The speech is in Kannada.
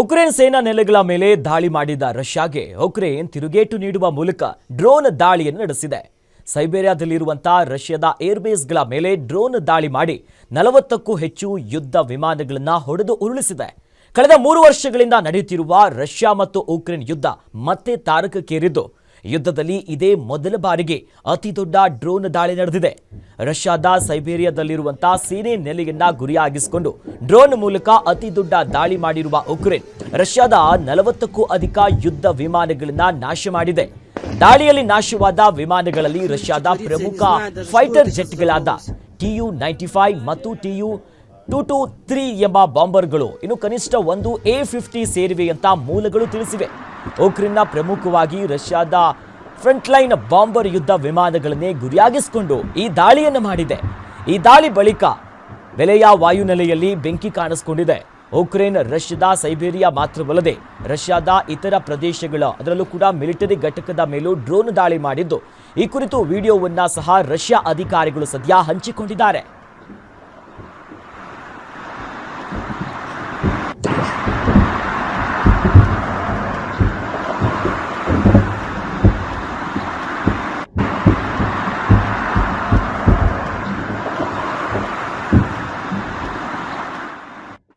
ಉಕ್ರೇನ್ ಸೇನಾ ನೆಲೆಗಳ ಮೇಲೆ ದಾಳಿ ಮಾಡಿದ ರಷ್ಯಾಗೆ ಉಕ್ರೇನ್ ತಿರುಗೇಟು ನೀಡುವ ಮೂಲಕ ಡ್ರೋನ್ ದಾಳಿಯನ್ನು ನಡೆಸಿದೆ. ಸೈಬೇರಿಯಾದಲ್ಲಿರುವಂತಹ ರಷ್ಯಾದ ಏರ್ಬೇಸ್ಗಳ ಮೇಲೆ ಡ್ರೋನ್ ದಾಳಿ ಮಾಡಿ ನಲವತ್ತಕ್ಕೂ ಹೆಚ್ಚು ಯುದ್ಧ ವಿಮಾನಗಳನ್ನು ಹೊಡೆದು ಉರುಳಿಸಿದೆ. ಕಳೆದ ಮೂರು ವರ್ಷಗಳಿಂದ ನಡೆಯುತ್ತಿರುವ ರಷ್ಯಾ ಮತ್ತು ಉಕ್ರೇನ್ ಯುದ್ಧ ಮತ್ತೆ ತಾರಕಕ್ಕೇರಿದ್ದು. ಯುದ್ಧದಲ್ಲಿ ಇದೇ ಮೊದಲ ಬಾರಿಗೆ ಅತಿ ದೊಡ್ಡ ಡ್ರೋನ್ ದಾಳಿ ನಡೆದಿದೆ. ರಷ್ಯಾದ ಸೈಬೇರಿಯಾದಲ್ಲಿರುವಂತಹ ಸೇನೆ ನೆಲೆಯನ್ನ ಗುರಿಯಾಗಿಸಿಕೊಂಡು ಡ್ರೋನ್ ಮೂಲಕ ಅತಿ ದೊಡ್ಡ ದಾಳಿ ಮಾಡಿರುವ ಉಕ್ರೇನ್ ರಷ್ಯಾದ ನಲವತ್ತಕ್ಕೂ ಅಧಿಕ ಯುದ್ಧ ವಿಮಾನಗಳನ್ನ ನಾಶ ಮಾಡಿದೆ. ದಾಳಿಯಲ್ಲಿ ನಾಶವಾದ ವಿಮಾನಗಳಲ್ಲಿ ರಷ್ಯಾದ ಪ್ರಮುಖ ಫೈಟರ್ ಜೆಟ್ಗಳಾದ ಟಿಯು ನೈಂಟಿ ಫೈವ್ ಮತ್ತು ಟಿಯು ಟೂ ಟು ತ್ರೀ ಎಂಬ ಬಾಂಬರ್ಗಳು, ಇನ್ನು ಕನಿಷ್ಠ ಒಂದು ಎ ಫಿಫ್ಟಿ ಸೇರಿವೆ ಅಂತ ಮೂಲಗಳು ತಿಳಿಸಿವೆ. ಉಕ್ರೇನ್ನ ಪ್ರಮುಖವಾಗಿ ರಷ್ಯಾದ ಫ್ರಂಟ್ಲೈನ್ ಬಾಂಬರ್ ಯುದ್ಧ ವಿಮಾನಗಳನ್ನೇ ಗುರಿಯಾಗಿಸಿಕೊಂಡು ಈ ದಾಳಿಯನ್ನು ಮಾಡಿದೆ. ಈ ದಾಳಿ ಬಳಿಕ ಬೆಲೆಯ ವಾಯುನೆಲೆಯಲ್ಲಿ ಬೆಂಕಿ ಕಾಣಿಸಿಕೊಂಡಿದೆ. ಉಕ್ರೇನ್, ರಷ್ಯಾದ ಸೈಬೇರಿಯಾ ಮಾತ್ರವಲ್ಲದೆ ರಷ್ಯಾದ ಇತರ ಪ್ರದೇಶಗಳ, ಅದರಲ್ಲೂ ಕೂಡ ಮಿಲಿಟರಿ ಘಟಕದ ಮೇಲೂ ಡ್ರೋನ್ ದಾಳಿ ಮಾಡಿದ್ದು. ಈ ಕುರಿತು ವಿಡಿಯೋವನ್ನು ಸಹ ರಷ್ಯಾ ಅಧಿಕಾರಿಗಳು ಸದ್ಯ ಹಂಚಿಕೊಂಡಿದ್ದಾರೆ.